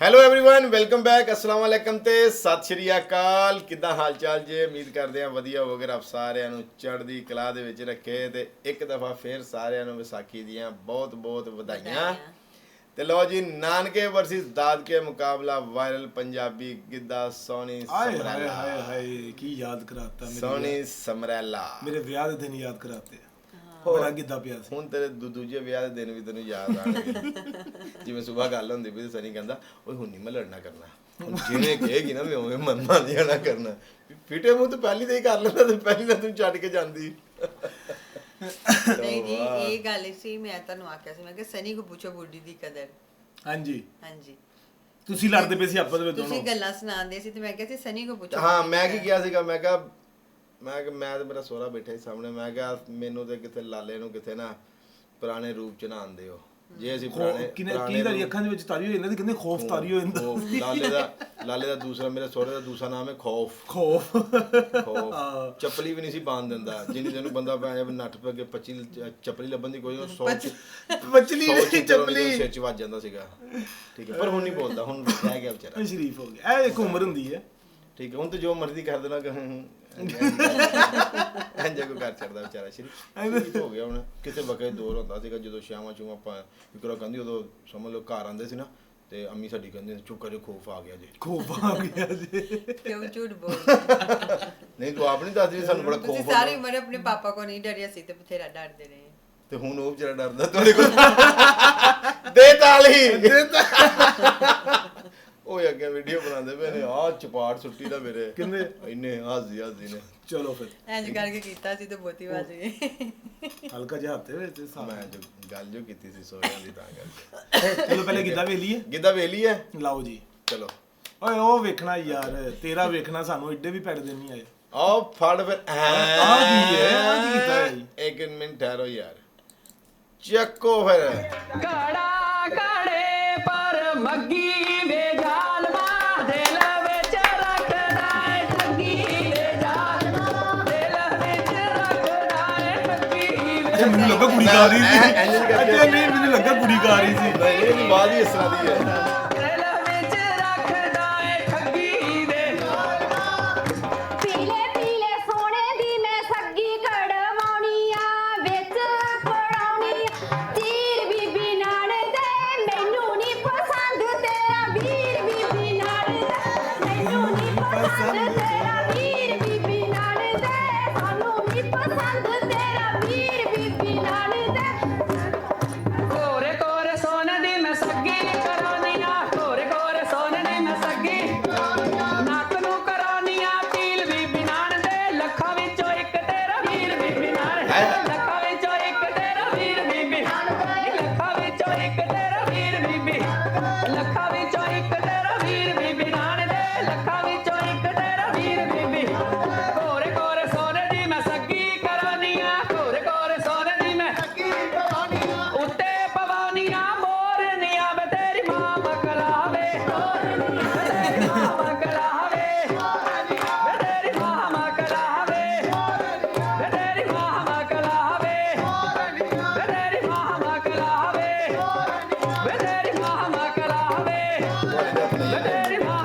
Hello everyone welcome back ਅਸਲਾਮ ਵਾਲੇਕਮ ਤੇ ਸਤਿ ਸ਼੍ਰੀ ਅਕਾਲ ਕਿੱਦਾਂ ਹਾਲ ਚਾਲ ਜੇ ਉਮੀਦ ਕਰਦੇ ਆ ਵਧੀਆ ਹੋਵੋਗੇ ਆਪ ਸਾਰਿਆਂ ਨੂੰ ਚੜ੍ਹਦੀ ਕਲਾ ਦੇ ਵਿੱਚ ਰੱਖੇ ਤੇ ਇੱਕ ਦਫਾ ਫੇਰ ਸਾਰਿਆਂ ਨੂੰ ਵਿਸਾਖੀ ਦੀਆਂ ਬਹੁਤ ਬਹੁਤ ਵਧਾਈਆਂ ਤੇ ਲਓ ਜੀ ਨਾਨਕੇ ਵਰਸਸ ਦਾਦਕੇ ਮੁਕਾਬਲਾ ਵਾਇਰਲ ਪੰਜਾਬੀ ਗਿੱਧਾ ਸੋਨੀ ਆਏ ਹਾਏ ਸਮਰੈਲਾ ਹਾਏ ਹਾਏ ਕੀ ਯਾਦ ਕਰਾਤਾ ਮੇਰੇ ਸੋਨੀ ਸਮਰੈਲਾ ਮੇਰੇ ਵਿਆਹ ਦੇ ਦਿਨ ਯਾਦ ਕਰਾਤੇ ਬੜਾ ਗਿੱਦਾ ਪਿਆ ਸੀ। ਹੁਣ ਤੇਰੇ ਦੂ- ਦੂਜੇ ਵਿਆਹ ਦੇ ਦਿਨ ਵੀ ਤੈਨੂੰ ਯਾਦ ਆਣਗੇ। ਜਿਵੇਂ ਸਵੇਰ ਗੱਲ ਹੁੰਦੀ ਵੀ ਸਨੀ ਕਹਿੰਦਾ ਓਏ ਹੁਣ ਨਹੀਂ ਮੈਂ ਲੜਨਾ ਕਰਨਾ। ਹੁਣ ਜਿਵੇਂ ਕਹੇਗੀ ਨਾ ਮੈਂ ਉਵੇਂ ਮੰਨਣਾ ਨਹੀਂ ਆਣਾ ਕਰਨਾ। ਵੀ ਫਿੱਟੇ ਮੂੰਹ ਤੇ ਪਹਿਲੀ ਤੇ ਹੀ ਕਰ ਲੈਂਦਾ ਤੇ ਪਹਿਲੀ ਤਾਂ ਤੂੰ ਛੱਡ ਕੇ ਜਾਂਦੀ। ਨਹੀਂ ਜੀ ਇਹ ਗੱਲ ਸੀ ਮੈਂ ਤੁਹਾਨੂੰ ਆਖਿਆ ਸੀ ਮੈਂ ਕਿ ਸਨੀ ਕੋ ਪੁੱਛੋ ਬੁੱਢੀ ਦੀ ਕਦਰ। ਹਾਂਜੀ। ਹਾਂਜੀ। ਤੁਸੀਂ ਲੜਦੇ ਪਏ ਸੀ ਆਪਸ ਵਿੱਚ ਤੁਸੀਂ ਦੋਨੋਂ। ਗੱਲਾਂ ਸੁਣਾਉਂਦੇ ਸੀ ਤੇ ਮੈਂ ਕਿਹਾ ਸੀ ਸਨੀ ਕੋ ਪੁੱਛੋ ਹਾਂ ਬੁੱਢੀ ਮੈਂ ਕੀ ਕਿਹਾ ਸੀਗਾ? ਮੈਂ ਕਿਹਾ ਮੈਂ ਕਿ ਮੈਂ ਤੇ ਮੇਰਾ ਸੋਹਰਾ ਬੈਠਾ ਸੀ ਸਾਹਮਣੇ ਮੈਂ ਕਿਹਾ ਮੈਨੂੰ ਤੇ ਕਿਤੇ ਲਾਲੇ ਨੂੰ ਕਿਤੇ ਨਾ ਪੁਰਾਣੇ ਰੂਪ ਚ ਨਾ ਆਂਦੇ ਹੋ ਜੇ ਅਸੀਂ ਪੁਰਾਣੇ ਕਿਨੇ ਕੀ ਰੂਪ- ਅੱਖਾਂ ਦੇ ਵਿੱਚ ਤਾਰੀ ਹੋ ਜਾਂਦੀ ਕਹਿੰਦੇ ਖੌਫ ਤਾਰੀ ਹੋ ਜਾਂਦਾ। ਲਾਲੇ ਦਾ ਲਾਲੇ ਦਾ ਦੂਸਰਾ ਮੇਰੇ ਸੋਹਰੇ ਦਾ ਦੂਸਰਾ ਨਾਮ ਹੈ ਖੌਫ। ਖੌਫ। ਚੱਪਲੀ ਵੀ ਨਹੀਂ ਸੀ ਪਾਣ ਦਿੰਦਾ ਜਿੰਨੀ ਤੈਨੂੰ ਬੰਦਾ ਪੈ ਨੱਠ ਪੈ ਕੇ 25 ਚ- ਚੱਪਲੀ ਲੱਭਣ ਦੀ ਕੋਈ 100 ਬਚਲੀ ਚੱਪਲੀ। ਚੱਪਲੀ ਸਿਰ ਚ ਵੱਜ ਜਾਂਦਾ ਸੀਗਾ। ਠੀਕ ਹੈ ਪਰ ਹੁਣ ਨਹੀਂ ਬੋਲਦਾ ਹੁਣ ਰਹਿ ਗਿਆ ਵਿਚਾਰਾ। ਸ਼ਰੀਫ ਹੋ ਗਿਆ। ਇਹ ਇੱਕ ਉਮਰ ਹੁੰਦੀ ਹੈ। ਠੀਕ ਹੈ ਹੁਣ ਤੇ ਜੋ ਮਰਜ਼ੀ ਕਰ ਦੇਣਾ ਕਿ ਇੰਜੇ ਕੋ ਕਰ ਛੱਡਦਾ ਵਿਚਾਰਾ ਸ਼੍ਰੀ ਸ਼ਰੀਫ ਹੋ ਗਿਆ ਹੁਣ। ਕਿਸੇ ਵਕਤ ਦੌਰ ਹੁੰਦਾ ਸੀਗਾ ਜਦੋਂ ਸ਼ਾਮਾਂ ਚੂਮਾਂ ਆਪਾਂ ਇਕਰੋ ਕਹਿੰਦੀ ਉਦੋਂ ਸਮਝ ਲਓ ਘਰ ਆਂਦੇ ਸੀ ਨਾ ਤੇ ਅੰਮੀ ਸਾਡੀ ਕਹਿੰਦੀ ਚੁੱਪ ਕਰਿਓ ਖੋਫ ਆ ਗਿਆ ਜੀ। ਖੌਫ ਆ ਗਿਆ ਜੀ। ਕਿਉਂ ਝੂਠ ਬੋਲਦੇ ਨਹੀਂ ਤੂੰ ਆਪ ਨਹੀਂ ਦੱਸਦੀ ਸਾਨੂੰ ਬੜਾ ਤੁਸੀਂ ਖੋਫ ਸਾਰੀ ਆਉਂਦਾ ਉਮਰ ਆਪਣੇ ਪਾਪਾ ਕੋ ਨਹੀਂ ਡਰਿਆ ਸੀ ਤੇ ਬਥੇਰਾ ਡਰਦੇ ਰਹੇ। ਤੇ ਹੁਣ ਉਹ ਵਿਚਾਰਾ ਡਰਦਾ ਤੁਹਾਡੇ ਕੋਲ। ਦੇ ਤਾਲੀ। ਓਏ ਅੱਗੇ ਵੀਡੀਓ ਬਣਾਉਂਦੇ ਪਏ ਨੇ। ਆ ਚਪਾੜ ਸੁੱਟੀ ਦਾ ਮੇਰੇ। ਕਿੰਨੇ? ਇੰਨੇ ਹਾਜ਼ੀ ਹਾਜ਼ੀ ਨੇ। ਚਲੋ ਫਿਰ। ਇੰਜ ਕਰਕੇ ਕੀਤਾ ਸੀ ਤੇ ਬੋਤੀ ਵੱਜ ਗਈ। ਹਲਕਾ ਜਿਹਾ ਹੱਥ ਵਿੱਚ ਮੈਂ ਜੋ ਗੱਲ ਜੋ ਕੀਤੀ ਸੀ ਸੋਹਰਿਆਂ ਦੀ ਤਾਂ ਕਰਕੇ। ਚਲੋ ਪਹਿਲੇ ਗਿੱਦਾ ਵੇਲੀਏ। ਗਿੱਧਾ ਵੇਲੀ ਹੈ? ਲਾਓ ਜੀ। ਚਲੋ। ਓਏ ਉਹ ਵੇਖਣਾ ਯਾਰ ਤੇਰਾ ਵੇਖਣਾ ਸਾਨੂੰ ਏਡੇ ਵੀ ਪੈੜ ਨਹੀਂ ਆਏ। ਆਓ ਫੜ ਫਿਰ। ਆਹ ਕੀ ਹੈ? ਆਹ ਕੀ ਕੀਤਾ ਹੈ ਜੀ? ਇੱਕ ਮਿੰਟ ਠਹਿਰੋ ਯਾਰ। ਚੱਕੋ ਫਿਰ। ਕਾੜਾ ਕਾੜੇ ਪਰ ਮੱਗੀ ਮੈਨੂੰ ਲੱਗਾ ਕੁੜੀ ਗਾ ਰਹੀ ਸੀ। ਅੱਛਾ ਨਹੀਂ ਮੈਨੂੰ ਲੱਗਾ ਕੁੜੀ ਗਾ ਰਹੀ ਸੀ। ਨਹੀਂ ਇਹ ਬਾਤ ਹੀ ਇਸ ਤਰ੍ਹਾਂ ਦੀ ਹੈ। ਮਕਲਾਵੇ ਵੇ ਤੇਰੀ ਮਾਂ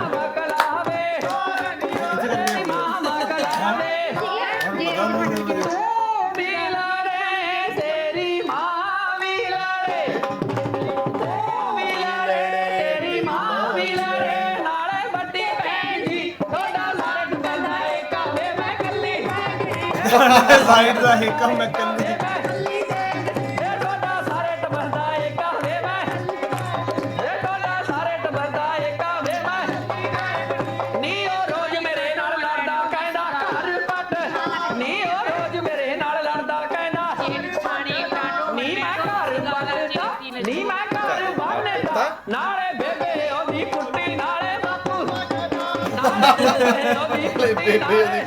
ਨਾਲੇ ਬੇਬੇ ਉਹਦੀ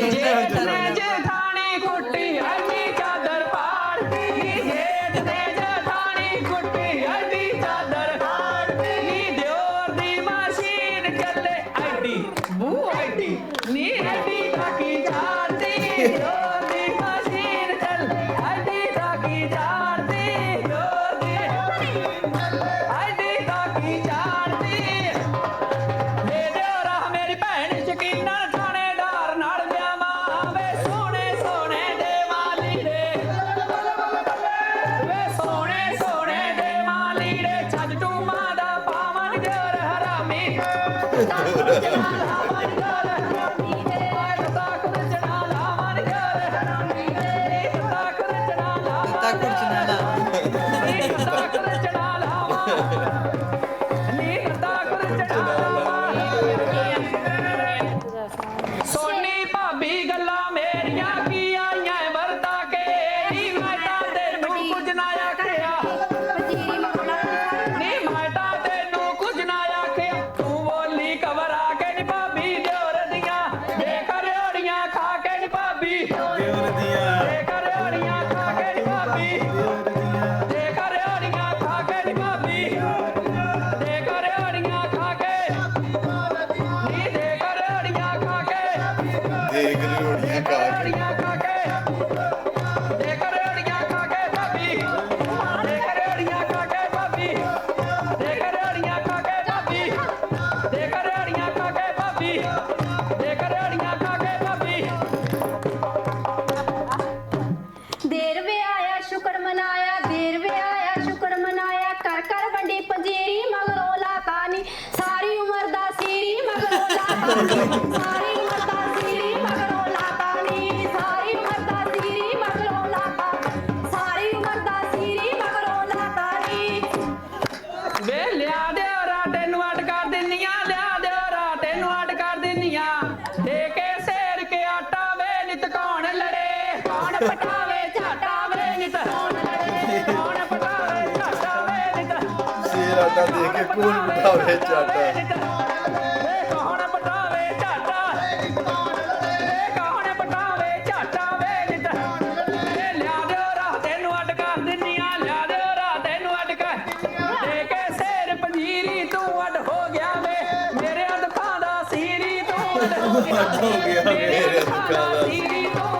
ਜੇਠ ਦੇ ਜਠਾਣੀ ਕੁੱਟੀ ਅੱਡੀ ਚਾਦਰ ਪਾੜਦੀ ਨੀ ਜੇਠ ਦੇ ਜਠਾਣੀ ਕੁੱਟੀ ਅੱਡੀ ਚਾਦਰ ਪਾੜਦੀ ਨੀ ਦਿਓਰ ਦੀ ਮਸ਼ੀਨ ਚੱਲੇ ਅੱਡੀ ਬੂ ਅੱਡੀ ਨੀ ਅੱਡੀ ਕਾਕੀ ਚਾੜਦੀ ਦਿਓਰ ਵੇ ਲਿਆ ਦਿਓ ਰਾ ਤੈਨੂੰ ਅੱਡ ਕਰ ਦਿੰਨੀਆਂ ਲਿਆ ਦਿਓ ਰਾ ਤੈਨੂੰ ਅੱਡ ਕਰ ਦਿੰਨੀਆਂ। ਦੇ ਕੇ ਸੇਰ ਕੇ ਆਟਾ ਵੇ ਨਿਤ ਕੌਣ ਲੜੇ? ਕੌਣ ਪਟਾਵੇ ਝਾਟਾ ਵੇ ਨਿਤ ਕੌਣ ਲੜੇ? ਕੌਣ ਪਟਾਵੇ ਝਾਟਾ ਵੇ ਨਿਤ ਸੇਰ ਆਟਾ ਦੇ ਕੇ ਕੌਣ ਪਟਾਵੇ ਝਾਟਾ? ਅੱਡ ਹੋ ਗਿਆ ਮੇਰੇ ਦੁੱਖਾਂ ਦਾ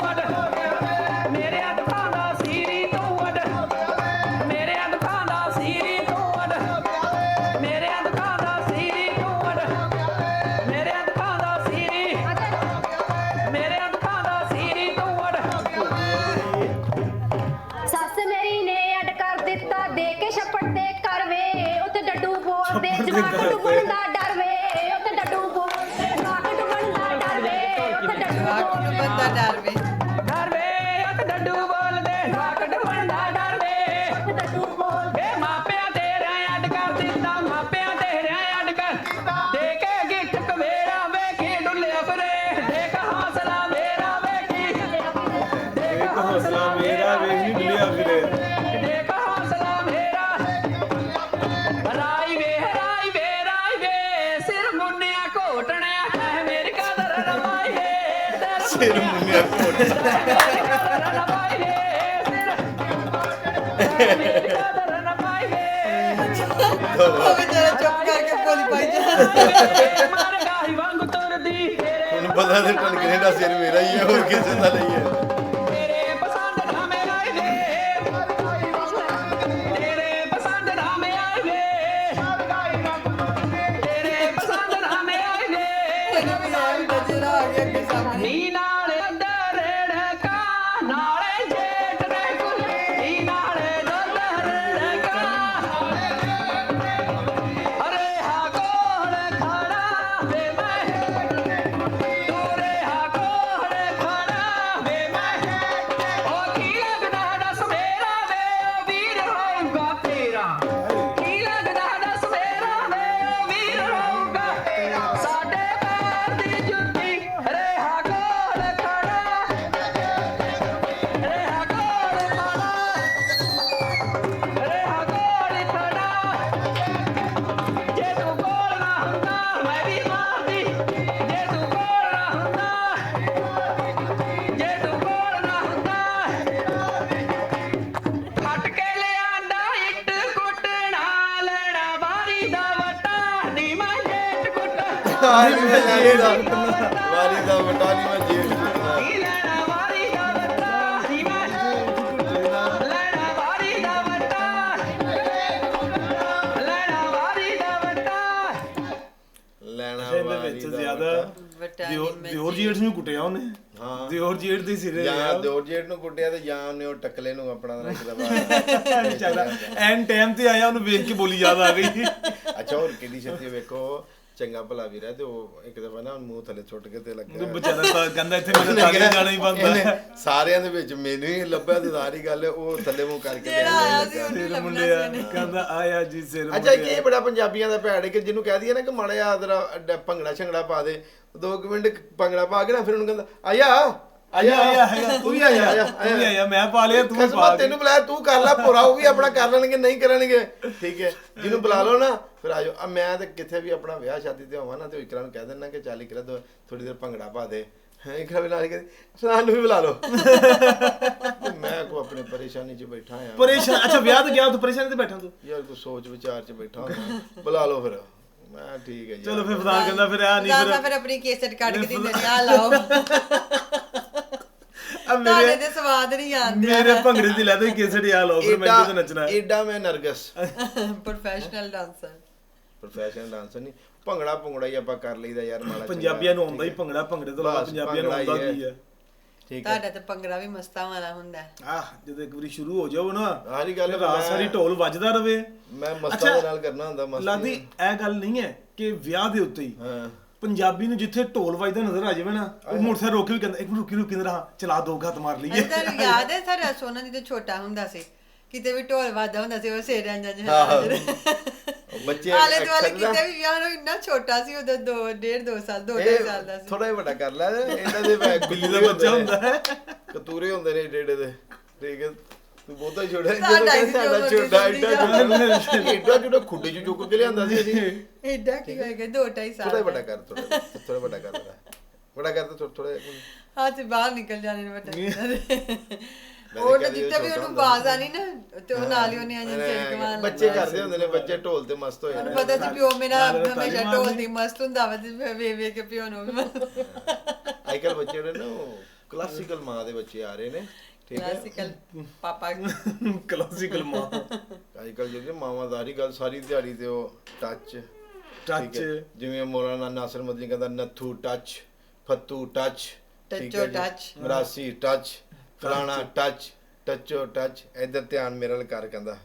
ਉਹ ਵਿਚਾਰਾ ਚੁੱਪ ਕਰਕੇ ਬੋਲੀ ਪਾਈ ਜਾ ਉਹਨੂੰ ਪਤਾ ਤੇ ਟਨ ਕੈਨੇਡਾ ਸਿਰ ਮੇਰਾ ਹੀ ਹੈ, ਹੋਰ ਕਿਸੇ ਦਾ ਨਹੀਂ ਹੈ। ਵੱਡਾ ਨਹੀਂ ਮੈਂ ਜੇਠ ਵਾਰੀ ਦਾ ਵੱਟਾ ਨੀ ਮੈਂ ਲੈਣਾ ਵਾਰੀ ਦਾ ਵੱਟਾ ਲੈਣਾ ਵਾਰੀ ਦਾ ਵੱਟਾ ਲੈਣਾ ਇਹਦੇ ਵਾਲੀ ਵਿੱਚ ਦਾ ਜ਼ਿਆਦਾ ਵੱਟਾ ਦਿਓਰ ਨਹੀਂ ਦਿਓਰ ਜੇਠ ਨੂੰ ਕੁੱਟਿਆ ਉਹਨੇ? ਹਾਂ। ਦਿਓਰ ਜੇਠ ਦੀ ਸਿਰੇ ਜਾਂ ਦੋ ਜੇਠ ਨੂੰ ਕੁੱਟਿਆ ਤੇ ਜਾਂ ਉਹਨੇ ਉਹ ਟਕਲੇ ਨੂੰ ਆਪਣਾ ਰੱਖਦਾ ਬਾਹਰ। ਚੱਲ ਐਨ ਟਾਈਮ ਤੇ ਆਇਆ ਉਹਨੂੰ ਵੇਖ ਕੇ ਬੋਲੀ ਯਾਦ ਆ ਗਈ। ਅੱਛਾ ਹੋਰ ਕਿੰਨੀ ਛੇਤੀ ਵੇਖੋ। ਚੰਗਾ ਭਲਾ ਵੀਰ ਹੈ ਤੇ ਉਹ ਇੱਕ ਦਫਾ ਨਾ ਮੂੰਹ ਥੱਲੇ ਛੁੱਟ ਕੇ ਤੇ ਉਹ ਲੱਗਾ ਵਿਚਾਰਾ ਤਾਂ ਕਹਿੰਦਾ ਇੱਥੇ ਮੈਨੂੰ ਤਾਲੀ ਜਾਣਾ ਹੀ ਬੰਦਾ ਸਾਰਿਆਂ ਦੇ ਵਿੱਚ ਮੈਨੂੰ ਹੀ ਲੱਭਿਆ ਤੇ ਸਾਰੀ ਗੱਲ ਉਹ ਥੱਲੇ ਮੂੰਹ ਕਰਕੇ ਤੇ ਮੁੰਡਿਆ। ਕਹਿੰਦਾ ਆਇਆ ਜੀ ਸਿਰ ਅੱਛਾ। ਇਹ ਬੜਾ ਪੰਜਾਬੀਆਂ ਦਾ ਭੈੜ ਹੈ ਕਿ ਜਿਹਨੂੰ ਕਹਿ ਦਈਏ ਨਾ ਕਿ ਮਾੜਾ ਜਿਹਾ ਭੰਗੜਾ ਛੰਗੜਾ ਪਾ ਦੇ ਦੋ ਕੁ ਮਿੰਟ ਭੰਗੜਾ ਪਾ ਕੇ ਨਾ ਫਿਰ ਉਹਨੂੰ ਕਹਿੰਦਾ ਆਇਆ ਆਇਆ ਆਇਆ ਤੂੰ ਵੀ ਆਇਆ। ਤੂੰ ਵੀ ਆਇਆ ਮੈਂ ਪਾ ਲਿਆ ਤੂੰ ਪਾ ਕੇ। ਤੈਨੂੰ ਬੁਲਾਇਆ ਤੂੰ ਕਰ ਲੈ ਪੂਰਾ ਉਹ ਵੀ ਆਪਣਾ ਕਰ ਲੈਣਗੇ ਨਹੀਂ ਕਰਨਗੇ। ਠੀਕ ਹੈ ਜਿਹਨੂੰ ਬੁਲਾ ਲਓ ਨਾ ਫਿਰ ਆਜੋ ਆ ਮੈਂ ਤੇ ਕਿੱਥੇ ਵੀ ਆਪਣਾ ਵਿਆਹ ਸ਼ਾਦੀ ਤੇ ਹੋਵਾਂ ਨਾ ਤੇ ਇਕਰਾਂ ਨੂੰ ਕਹਿ ਦਿੰਦਾ ਕਿ ਚੱਲ ਇਕਰਾ ਥੋੜੀ ਦੇਰ ਭੰਗੜਾ ਪਾ ਦੇ। ਹੈ ਇਕਰਾ ਵੀ ਨਾਲ ਕਹਿੰਦੀ ਸਾਨੂੰ ਵੀ ਬੁਲਾ ਲਓ। ਮੈਂ ਕੋ ਆਪਣੀ ਪਰੇਸ਼ਾਨੀ 'ਚ ਬੈਠਾ ਆ। ਪਰੇਸ਼ਾਨ ਅੱਛਾ ਵਿਆਹ ਤੇ ਗਿਆ ਤੂੰ ਪਰੇਸ਼ਾਨ ਤੇ ਬੈਠਾ ਤੂੰ? ਯਾਰ ਕੋ ਸੋਚ ਵਿਚਾਰ 'ਚ ਬੈਠਾ ਬੁਲਾ ਲਓ ਫਿਰ। ਮੈਂ ਠੀਕ ਹੈ ਜੀ ਚਲੋ ਫਿਰ ਫਦਾਨ ਕਹਿੰਦਾ ਫਿਰ ਆ ਨਹੀਂ ਫਿਰ। ਫਿਰ ਆਪਣੀ ਕੇਸਟ ਕੱਢ ਕੇ ਦਿੰਦੇ ਨੇ ਆ ਲਾਓ। ਆ ਤੁਹਾਡੇ ਮੇਰੇ ਦੇ ਸਵਾਦ ਨਹੀਂ ਆਉਂਦੇ। ਮੇਰੇ ਭੰਗੜੇ ਦੀ ਲੈ ਦੋ ਕੇਸੜੀ ਆ ਲਓ ਫਿਰ ਮੈਂ ਏਡਾ ਤੇ ਨੱਚਣਾ ਹੈ। ਏਡਾ ਮੈਂ Nargis. Professional dancer professional dancer ਨਹੀਂ ਭੰਗੜਾ ਭੰਗੜਾ ਹੀ ਆਪਾਂ ਕਰ ਲਈਦਾ ਯਾਰ ਮਾੜਾ ਚੰਗਾ, ਪੰਜਾਬੀਆਂ ਨੂੰ ਆਉਂਦਾ ਹੀ। ਭੰਗੜਾ ਭੰਗੜੇ ਤੋਂ ਇਲਾਵਾ ਬਸ, ਪੰਜਾਬੀਆਂ ਨੂੰ ਭੰਗੜਾ ਆਉਂਦਾ ਕੀ ਹੈ। ਠੀਕ ਹੈ। ਤੁਹਾਡਾ ਤੇ ਪੰਗੜਾ ਵੀ ਮਸਤਾਂ ਵਾਲਾ ਹੁੰਦਾ ਹੈ। ਆਹ ਜਦੋਂ ਇੱਕ ਵਾਰੀ ਸ਼ੁਰੂ ਹੋ ਜਾਓ ਨਾ ਸਾਰੀ ਗੱਲ ਫਿਰ ਰਾਤ ਮੈਂ- ਸਾਰੀ ਢੋਲ ਵੱਜਦਾ ਰਵੇ। ਮੈਂ ਮਸਤਾਂ ਅੱਛਾ, ਦੇ ਨਾਲ ਕਰਨਾ ਹੁੰਦਾ ਮਸਤੀ ਲਾਦੀ ਇਹ ਗੱਲ ਨਹੀਂ ਹੈ ਕਿ ਵਿਆਹ ਦੇ ਉੱਤੇ ਹੀ ਹਾਂ। ਪੰਜਾਬੀ ਨੂੰ ਜਿੱਥੇ ਢੋਲ ਵੱਜਦਾ ਨਜ਼ਰ ਆ ਜਾਵੇ ਨਾ ਉਹ ਮੋਟਰਸਾਈਕਲ ਰੋਕ ਕੇ ਵੀ ਕਹਿੰਦਾ ਇੱਕ ਮਿੰਟ ਰੁਕੀ ਰੁਕੀ ਰਹਾ ਚਲਾ ਦੋ ਘੱਤ ਮਾਰ ਲਈਏ ਤੁਹਾਨੂੰ ਯਾਦ ਹੈ ਸਾਡਾ ਸੋਨਾ ਜਦੋਂ ਛੋਟਾ ਹੁੰਦਾ ਸੀ ਕਿਤੇ ਵੀ ਢੋਲ ਵੱਜਦਾ ਹੁੰਦਾ ਸੀ ਉਹ ਸੇਰਿਆਂ ਜਾਂ ਆਹੋ। ਉਹ ਬੱਚੇ ਆਲੇ ਦੁਆਲੇ ਕਿਤੇ ਵੀ ਵਿਆਹ ਨੂੰ ਇੰਨਾ ਛੋਟਾ ਸੀ ਉਦੋਂ ਦੋ ਡੇਢ ਦੋ ਸਾਲ ਦੋ ਇਹ ਢਾਈ ਸਾਲ ਦਾ ਸੀ ਥੋੜਾ ਜਿਹਾ ਵੱਡਾ ਕਰ ਲੈ ਇਹਨਾਂ ਦੇ ਬੈਗ ਬਿੱਲੀ ਦਾ ਬੱਚਾ ਹੁੰਦਾ ਹੈ ਕਤੂਰੇ ਹੁੰਦੇ ਨੇ ਏਡੇ ਦੇ ਠੀਕ ਹੈ ਤੂੰ ਬਹੁਤਾ ਹੀ ਛੋਟਾ ਸਾਡਾ ਹੀ ਛੋਟਾ ਏਡਾ ਛੋਟਾ। ਏਡਾ ਛੋਟਾ ਖੁੱਡੇ ਚ ਚੁੱਕ ਕੇ ਲਿਆਂਦਾ ਸੀ ਅਸੀਂ ਐਡਾ ਕੀ ਹੋਏਗਾ ਦੋ ਢਾਈ ਸਾਲ ਥੋੜਾ। ਵੱਡਾ ਕਰ ਥੋੜਾ ਥੋੜਾ ਵੱਡਾ ਕਰ ਥੋੜਾ ਵੱਡਾ ਕਰ ਥੋੜਾ ਥੋੜਾ ਹੱਥ ਬਾਹਰ ਨਿਕਲ ਜਾਣੇ ਨੇ ਵੱਡਾ ਉਹ ਤਾਂ ਤਾਂ ਜਿੱਤੇ ਵੀ ਉਹਨੂੰ ਬਾਜ਼ ਆਣੀ ਨਾ ਤੇ ਉਹ ਨਾਲ ਹੀ ਉਹਨੇ ਆਂ ਚੇਕ ਮਾਰ ਬੱਚੇ ਕਰਦੇ ਹੁੰਦੇ ਨੇ ਬੱਚੇ ਢੋਲ ਤੇ ਮਸਤ ਹੋ ਜਾਂਦੇ ਪਤਾ ਸੀ ਪਿਓ ਮੇਰਾ ਹਮੇਸ਼ਾ। ਢੋਲ ਦੀ ਮਸਤ ਹੁੰਦਾ ਵਾ ਤੇ ਵੇ ਵੇ ਕੇ ਪਿਓ ਨੂੰ ਵੀ ਅੱਜ ਕੱਲ ਬੱਚੇ ਜਿਹੜੇ ਨਾ ਉਹ ਕਲਾਸੀਕਲ ਮਾਂ ਦੇ ਬੱਚੇ ਆ ਰਹੇ ਨੇ। ਠੀਕ ਹੈ? ਕਲਾਸਿਕਲ ਪਾਪਾ। ਕਲਾਸਿਕਲ ਮਾਂ। ਅੱਜ ਕੱਲ ਜਿਹੜੇ ਮਾਵਾਂ ਦਾਰੀ ਗੱਲ ਸਾਰੀ ਦਿਹਾੜੀ ਤੇ ਉਹ ਟੱਚ ਟੱਚ ਜਿਵੇਂ ਮੌਲਾਨਾ ਨਾਸਰ ਮਦਨੀ ਕਹਿੰਦਾ ਨੱਥੂ ਟੱਚ ਫੱਤੂ ਟੱਚ ਟੱਚੋ ਟੱਚ। ਮਰਾਸੀ ਟੱਚ ਫਲਾਣਾ ਟੱਚ ਟੱਚੋ ਟੱਚ ਇਧਰ ਧਿਆਨ ਮੇਰੇ ਵੱਲ ਕਰ ਕਹਿੰਦਾ।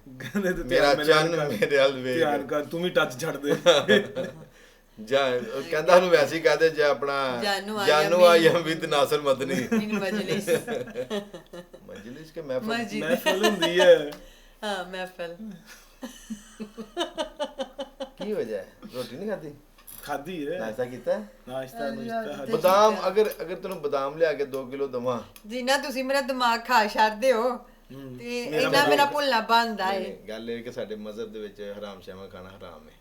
ਮੇਰਾ ਧਿਆਨ ਚੰਨ। ਮੇਰੇ ਵੱਲ ਧਿਆਨ ਵੇਖ ਕਰ ਤੂੰ ਵੀ ਟੱਚ ਛੱਡ ਦੇ। ਜਾਂ ਕਹਿੰਦਾ ਉਹਨੂੰ ਵੈਸੇ ਹੀ ਕਹਦੇ ਜੇ ਆਪਣਾ ਜਾਨੂ ਆਇਆ ਮੀਨ। ਵਿਦ ਨਾਸਰ ਮਦਨੀ। ਇਨ ਮਜਲਿਸ। ਮਜਲਿਸ ਕੇ ਮਹਿਫਲ? ਮਹਿਫਲ ਹੁੰਦੀ ਹੈ। ਹਾਂ ਮਹਿਫਲ। ਕੀ ਹੋ ਜਾਏ ਰੋਟੀ ਨਹੀਂ ਖਾਦੀ ਖਾਦੀ ਹੈ। ਨਾਸ਼ਤਾ ਕੀਤਾ? ਨਾਸ਼ਤਾ ਨੁਸ਼ਤਾ ਬਦਾਮ ਅਗਰ ਅਗਰ ਤੈਨੂੰ ਬਦਾਮ ਲਿਆ ਕੇ 2 ਕਿਲੋ ਦਵਾਂ। ਜਿੰਨਾ ਤੁਸੀਂ ਮੇਰਾ ਦਿਮਾਗ ਖਾ ਛੱਡਦੇ ਹੋ ਤੇ ਇੰਨਾ ਮੇਰਾ ਭੁੱਲਣਾ ਬੰਦਾ ਏ ਨਹੀਂ, ਗੱਲ ਇਹ ਕਿ ਸਾਡੇ ਮਜ਼ਹਬ ਦੇ ਵਿੱਚ ਹਰਾਮ ਸ਼ਾਮਾ ਖਾਣਾ ਹਰਾਮ ਹੈ।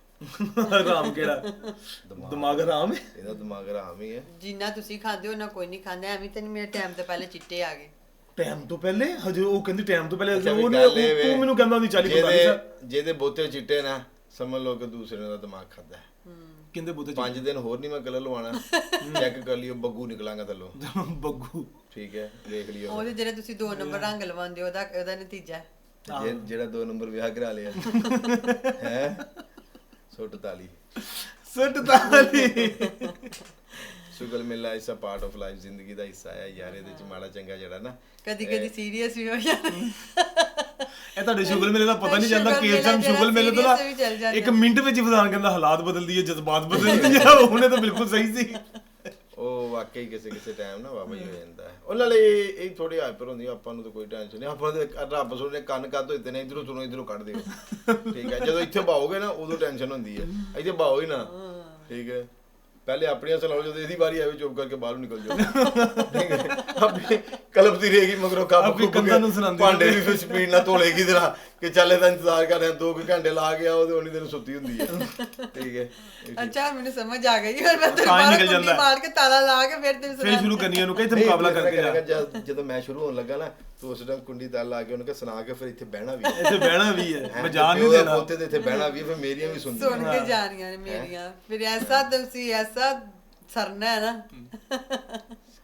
ਆਰਾਮ ਕਿਹੜਾ? ਦਿਮਾਗ। ਆਰਾਮ ਹੈ? ਇਹਦਾ ਦਿਮਾਗ ਹਰਾਮ ਹੀ ਹੈ। ਜਿੰਨਾ ਤੁਸੀਂ ਖਾਂਦੇ ਹੋ ਨਾ ਕੋਈ ਨਹੀਂ ਖਾਂਦਾ ਐਵੇਂ ਤਾਂ ਮੇਰੇ ਟਾਈਮ ਤੋਂ ਪਹਿਲੇ ਚਿੱਟੇ ਆ ਗਏ। ਟਾਈਮ ਤੋਂ ਪਹਿਲੇ? ਹਜੇ ਉਹ ਕਹਿੰਦੀ ਟਾਈਮ ਤੋਂ ਪਹਿਲੇ ਵੇ, ਉਹ ਮੈਨੂੰ ਕਹਿੰਦਾ ਉਹਦੀ 40 45 ਜਿਹਦੇ ਸਾਲ ਜਿਹਦੇ ਬੋਤੇ ਚਿੱਟੇ ਨਾ ਸਮਝ ਲਓ ਕਿ ਦੂਸਰੇ ਦਾ ਦਿਮਾਗ ਖਾਦਾ ਹੈ। ਕਹਿੰਦੇ ਬੁੱਧ ਪੰਜ ਦਿਨ ਹੋਰ ਨਹੀਂ ਮੈਂ ਕਲਰ ਲਵਾਣਾ ਚੈੱਕ ਕਰ ਲਿਓ ਬੱਗੂ ਨਿਕਲਾਂਗਾ ਥੱਲੋਂ। ਬੱਗੂ। ਠੀਕ ਹੈ ਦੇਖ ਲਿਓ। ਉਹਦੇ ਜਿਹੜੇ ਤੁਸੀਂ ਦੋ ਨੰਬਰ ਰੰਗ ਲਵਾਉਂਦੇ ਹੋ ਉਹਦਾ ਉਹਦਾ ਨਤੀਜਾ ਜਿਹੜਾ ਦੋ ਨੰਬਰ ਵਿਆਹ ਕਰਾ ਲਿਆ। ਹੈ? ਸੁੱਟ ਤਾਲੀ ਸੱਟ ਤਾਲੀ ਸ਼ੁਗਰ ਮਿਲਣਾ ਇਸਾ ਪਾਰਟ ਆਫ ਲਾਈਫ ਜ਼ਿੰਦਗੀ ਦਾ ਹਿੱਸਾ ਹੈ। ਯਾਰ ਇਹਦੇ ਚ ਮਾੜਾ ਚੰਗਾ ਜਿਹੜਾ ਨਾ ਕਦੀ ਕਦੀ ਸੀਰੀਅਸ ਵੀ ਹੋ ਜਾਂਦੇ। ਇਹ ਤੁਹਾਡੇ ਸ਼ੁਗਲ ਮੇਲੇ ਦਾ ਪਤਾ ਨਹੀਂ ਚੱਲਦਾ ਸ਼ੁਗਰ ਕੇਸ ਟਾਈਮ ਸ਼ੁਗਲ ਮੇਲੇ ਜਾਂਦਾ। ਇੱਕ ਮਿੰਟ ਵਿੱਚ ਵਿਧਾਨ ਕਹਿੰਦਾ ਹਾਲਾਤ ਬਦਲਦੀ ਹੈ ਜਜ਼ਬਾਤ ਬਦਲਦੀ ਹੈ। ਉਹਨੇ ਤਾਂ ਬਿਲਕੁਲ ਸਹੀ ਸੀ। ਵਾਕਈ ਕਿਸੇ ਕਿਸੇ ਟਾਈਮ ਨਾ ਵਾਵਾ ਹੀ ਹੋ ਜਾਂਦਾ ਹੈ। ਉਹਨਾਂ ਲਈ ਇਹ ਥੋੜੀ ਹਾਈਪਰ ਹੁੰਦੀ ਆ, ਆਪਾਂ ਨੂੰ ਤਾਂ ਕੋਈ ਟੈਨਸ਼ਨ ਨਹੀਂ ਆਪਾਂ ਦੇ ਰੱਬ ਸੁਣੇ ਕੰਨ ਕੱਦ ਹੋਏ ਤੇ ਨੇ ਇਧਰੋਂ ਸੁਣੋ ਇਧਰੋਂ ਕੱਢ ਦਿਓ। ਠੀਕ ਹੈ ਜਦੋਂ ਇੱਥੇ ਬਾਓਗੇ ਨਾ ਉਦੋਂ ਟੈਨਸ਼ਨ ਹੁੰਦੀ ਹੈ। ਇੱਥੇ ਬਾਓ ਹੀ ਨਾ। ਠੀਕ ਹੈ। ਪਹਿਲੇ ਆਪਣੀਆਂ ਸੁਣਾਓ ਜਦੋਂ ਇਹਦੀ ਵਾਰੀ ਆਵੇ ਚੁੱਪ ਕਰਕੇ ਬਾਹਰ ਨਿਕਲ ਜਾਓ। ਠੀਕ ਹੈ। ਆਪਣੀ ਕਲਪਦੀ ਰਹੇਗੀ ਮਗਰੋਂ ਕੱਪ ਆਪਣੀ ਕੁੱਪ ਕੰਧਾਂ ਕੇ ਨੂੰ ਸੁਣਾਉਂਦੀ ਭਾਂਡੇ ਵੀ ਫਿਰ ਸਪੀਡ ਨਾਲ ਧੋਲੇਗੀ ਜਰਾ ਕਿ ਚੱਲ ਇਹਦਾ ਇੰਤਜ਼ਾਰ ਕਰ ਰਿਹਾ 2 ਘੰਟੇ ਲਾ ਕੇ ਆਓ ਤੇ ਉਹਨੀ ਦਿਨ ਸੁੱਤੀ ਹੁੰਦੀ ਹੈ ਠੀਕ ਹੈ ਅੱਛਾ ਮੈਨੂੰ ਸਮਝ ਆ ਗਈ ਫਿਰ ਮੈਂ ਤੇਰੇ ਨਿਕਲ ਕੁੰਡੀ ਜਾਂਦਾ। ਮਾਰ ਕੇ ਤਾਲਾ ਲਾ ਕੇ ਫਿਰ ਤੈਨੂੰ ਫਿਰ ਸ਼ੁਰੂ ਕਰਨੀ ਉਹਨੂੰ ਕਹੀ ਤੇ ਮੁਕਾਬਲਾ ਕਰਕੇ ਮੈਂ ਜਾ। ਜਦ- ਮੈਂ ਸ਼ੁਰੂ ਹੋਣ ਲੱਗਾ ਨਾ ਤੂੰ ਉਸ ਟਾਈਮ ਕੁੰਡੀ ਤਾਲ ਲਾ ਕੇ ਉਹਨੂੰ ਕਿ ਸੁਣਾ ਕੇ ਫਿਰ ਇੱਥੇ ਬਹਿਣਾ ਵੀ ਹੈ। ਇੱਥੇ ਬਹਿਣਾ ਵੀ ਹੈ ਮੈਂ ਜਾਣ ਨਹੀਂ ਦੇਣਾ। ਪੋਤੇ ਤੇ ਇੱਥੇ ਬਹਿਣਾ ਵੀ ਹੈ, ਫਿਰ ਮੇਰੀਆਂ ਵੀ ਸੁਣਦੀਆਂ ਸੁਣ ਕੇ ਜਾਣੀਆਂ ਨੇ ਮੇਰੀਆਂ। ਫਿਰ ਐਸਾ ਤੁਸੀਂ ਐਸਾ ਸਰਨਾ ਹੈ ਨਾ।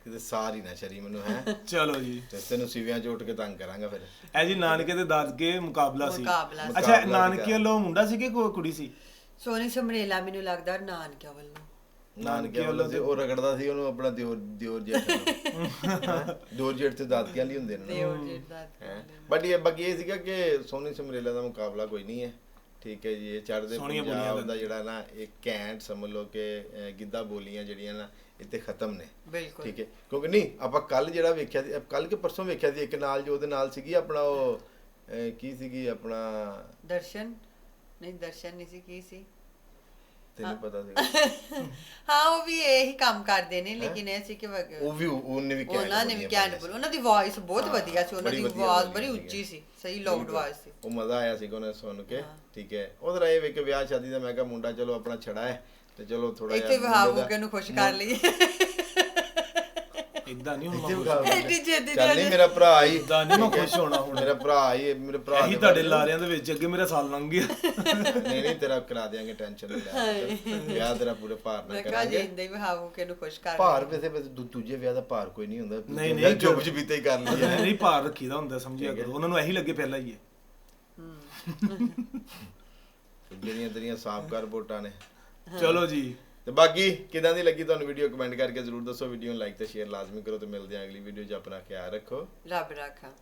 ਕਿਤੇ ਸਾਰ ਹੀ ਨਾ ਸ਼ਰੀ ਮੈਨੂੰ ਹੈ ਚਲੋ ਜੀ ਤੇ ਤੈਨੂੰ ਸਿਵਿਆਂ 'ਚ ਉੱਠ ਕੇ ਤੰਗ ਕਰਾਂਗਾ ਫਿਰ ਇਹ ਜੀ ਨਾਨਕੇ ਤੇ ਦਾਦਕੇ ਮੁਕਾਬਲਾ ਸੀ ਮੁਕਾਬਲਾ ਸੀ। ਅੱਛਾ ਮੁਕਾਬਲਾ ਨਾਨਕੇ। ਵੱਲੋਂ ਮੁੰਡਾ ਸੀ ਕਿ ਕੋਈ ਕੁੜੀ ਸੀ ਸੋਨੀ ਸਮਰੇਲਾ ਮੈਨੂੰ ਲੱਗਦਾ ਨਾਨਕਿਆਂ ਵੱਲੋਂ ਨਾਨਕੇ ਵੱਲੋਂ ਤੇ ਉਹ ਰਗੜਦਾ ਸੀ ਉਹਨੂੰ ਆਪਣਾ ਦਿਓਰ ਦਿਓਰ ਜੇਠ ਨੂੰ। ਹੈਂ? ਦਿਓਰ ਜੇਠ ਤੇ ਦਾਦਕਿਆਂ ਲਈ ਹੁੰਦੇ ਨੇ ਤੇ ਉਹ ਜਿਹੜਾ। ਬਟ ਇਹ ਬਾਕੀ ਇਹ ਸੀਗਾ ਕਿ ਸੋਨੀ ਸਮਰੇਲਾ ਦਾ ਮੁਕਾਬਲਾ ਕੋਈ ਨਹੀਂ ਹੈ ਠੀਕ ਹੈ ਜੀ ਇਹ ਚੜ੍ਹਦੇ ਸੋਹਣੀਆਂ ਬੋਲੀਆਂ ਪੰਜਾਬ ਦਾ ਜਿਹੜਾ ਨਾ ਇਹ ਕੈਂਟ ਸਮਝ ਲਓ ਕਿ ਅਹ, ਗਿੱਧਾ ਬੋਲੀਆਂ ਜਿਹੜੀਆਂ ਨਾ ਇੱਥੇ ਖਤਮ ਨੇ। ਬਿਲਕੁਲ। ਠੀਕ ਹੈ। ਕਿਉਂਕਿ ਨਹੀਂ ਆਪਾਂ ਕੱਲ ਜਿਹੜਾ ਵੇਖਿਆ ਸੀ ਕੱਲ ਕਿ ਪਰਸੋਂ ਵੇਖਿਆ ਸੀ ਇੱਕ ਨਾਲ ਜੋ ਉਹਦੇ ਨਾਲ ਸੀਗੀ ਆਪਣਾ ਉਹ ਕੀ ਸੀਗੀ ਆਪਣਾ? ਦਰਸ਼ਨ? ਨਹੀਂ ਦਰਸ਼ਨ ਨਹੀਂ ਸੀ ਕੀ ਸੀ? ਤੈਨੂੰ ਪਤਾ ਸੀਗਾ ਹਾਂ ਉਹ ਵੀ ਇਹੀ ਕੰਮ ਕਰਦੇ ਨੇ ਲੇਕਿਨ ਇਹ ਸੀ ਕਿ ਉਹ ਵੀ ਉਹਨੇ ਵੀ ਘੈਂਟ ਉਹਨਾਂ ਨੇ ਵੀ ਬੋਲ ਉਹਨਾਂ ਦੀ ਵਾਇਸ ਬਹੁਤ ਵਧੀਆ ਸੀ ਉਹਨਾਂ ਦੀ ਆਵਾਜ਼ ਬੜੀ। ਉੱਚੀ ਸੀ ਸਹੀ ਲਾਊਡ। ਆਵਾਜ਼ ਸੀ। ਉਹ ਮਜ਼ਾ ਆਇਆ ਸੀਗਾ ਉਹਨੇ ਸੁਣ ਕੇ ਠੀਕ ਹੈ। ਉਹਦਾ ਇਹ ਵੇ ਕਿ ਵਿਆਹ ਸ਼ਾਦੀ ਦਾ ਮੈਂ ਕਿਹਾ ਮੁੰਡਾ ਚਲੋ ਆਪਣਾ ਛੜਾ ਹੈ। ਤੇ ਚਲੋ ਥੋੜਾ ਇੱਥੇ ਵਹਾਵੂ ਕੇ ਉਹਨੂੰ ਖੁਸ਼ ਕਰ ਲਈਏ। ਇਦਾਂ ਨਹੀਂ ਇੱਥੇ ਹੁਣ ਵਿਖਾ ਐਡੀ ਛੇਤੀ ਚੱਲ ਨਹੀਂ ਮੇਰਾ ਭਰਾ ਹੀ ਏਦਾਂ ਨੀ ਮੈਂ ਖੁਸ਼ ਹੋਣਾ ਹੁਣ। ਮੇਰਾ ਭਰਾ ਹੀ ਮੇਰੇ ਭਰਾ ਇਹੀ ਦੇ ਤੁਹਾਡੇ ਲਾਰਿਆਂ ਦੇ ਵਿੱਚ ਅੱਗੇ ਮੇਰਾ ਸਾਲ ਲੰਘ ਗਿਆ। ਨਹੀਂ ਨਹੀਂ ਤੇਰਾ ਕਰਾ ਦਿਆਂਗੇ ਟੈਨਸ਼ਨ ਨਹੀਂ ਲੈ। ਵਿਆਹ ਤੇਰਾ ਪੂਰੇ ਭਾਰ ਨਾਲ ਮੈਂ ਕਹਾ ਕਰਾਂਗੇ। ਜਿੰਦੇ ਵੀ ਵਹਾਵੂ ਕੇ ਉਹਨੂੰ ਖੁਸ਼ ਕਰ ਭਾਰ ਵੈਸੇ ਵੈਸੇ ਦੂ- ਦੂਜੇ ਵਿਆਹ ਦਾ ਭਾਰ ਕੋਈ ਨਹੀਂ ਹੁੰਦਾ। ਨਹੀਂ, ਨਹੀਂ, ਚੁੱਪ ਚੁਪੀਤੇ ਹੀ ਕਰ ਲਈਏ। ਨਹੀਂ ਭਾਰ ਰੱਖੀਦਾ ਹੁੰਦਾ ਸਮਝਿਆ ਕਰੋ। ਉਹਨਾਂ ਨੂੰ ਇਹੀ ਲੱਗੇ ਪਹਿਲਾਂ ਹੀ ਹੈ। ਜਿਹੜੀਆਂ ਤੇਰੀਆਂ ਸਾਫ਼ ਕਰ ਵੋਟਾਂ ਨੇ। ਚਲੋ ਜੀ। ਤੇ ਬਾਕੀ ਕਿਦਾਂ ਦੀ ਲੱਗੀ ਤੁਹਾਨੂੰ ਵੀਡੀਓ ਕਮੈਂਟ ਕਰਕੇ ਜ਼ਰੂਰ ਦੱਸੋ। ਵੀਡੀਓ ਨੂੰ ਲਾਈਕ ਤੇ ਸ਼ੇਅਰ ਲਾਜ਼ਮੀ ਕਰੋ ਤੇ ਮਿਲਦੇ ਹਾਂ ਅਗਲੀ ਵੀਡੀਓ 'ਚ ਆਪਣਾ ਖਿਆਲ ਰੱਖੋ। ਰੱਬ ਰਾਖਾ।